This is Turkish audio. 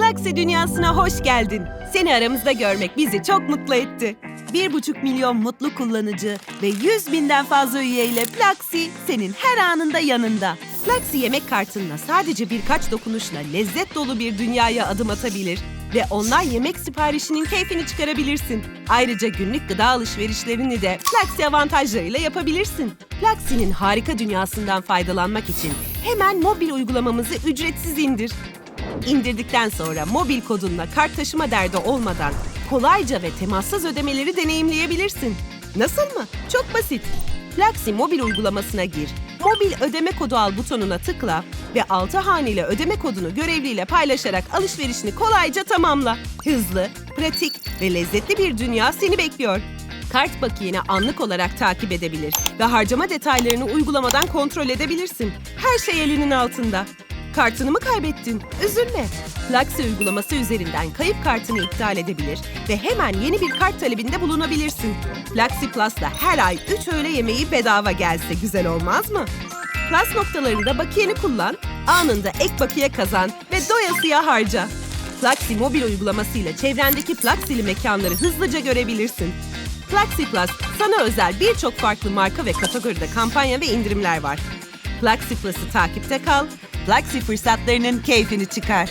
Plaxi dünyasına hoş geldin. Seni aramızda görmek bizi çok mutlu etti. Bir buçuk milyon mutlu kullanıcı ve yüz binden fazla üyeyle Plaxi senin her anında yanında. Plaxi yemek kartınla sadece birkaç dokunuşla lezzet dolu bir dünyaya adım atabilir ve online yemek siparişinin keyfini çıkarabilirsin. Ayrıca günlük gıda alışverişlerini de Plaxi avantajlarıyla yapabilirsin. Plaxi'nin harika dünyasından faydalanmak için hemen mobil uygulamamızı ücretsiz indir. İndirdikten sonra mobil kodunla kart taşıma derdi olmadan kolayca ve temassız ödemeleri deneyimleyebilirsin. Nasıl mı? Çok basit. Plaxi mobil uygulamasına gir. Mobil ödeme kodu al butonuna tıkla ve 6 haneli ödeme kodunu görevliyle paylaşarak alışverişini kolayca tamamla. Hızlı, pratik ve lezzetli bir dünya seni bekliyor. Kart bakiyeni anlık olarak takip edebilir ve harcama detaylarını uygulamadan kontrol edebilirsin. Her şey elinin altında. Kartını mı kaybettin? Üzülme. Plaxi uygulaması üzerinden kayıp kartını iptal edebilir ve hemen yeni bir kart talebinde bulunabilirsin. Plaxi Plus'la her ay 3 öğle yemeği bedava gelse güzel olmaz mı? Plus noktalarında bakiyeni kullan, anında ek bakiye kazan ve doyasıya harca. Plaxi mobil uygulamasıyla çevrendeki Plaxi'li mekanları hızlıca görebilirsin. Plaxi Plus sana özel birçok farklı marka ve kategoride kampanya ve indirimler var. Plaxi Plus'ı takipte kal, Plaxi fırsatlarının keyfini çıkar.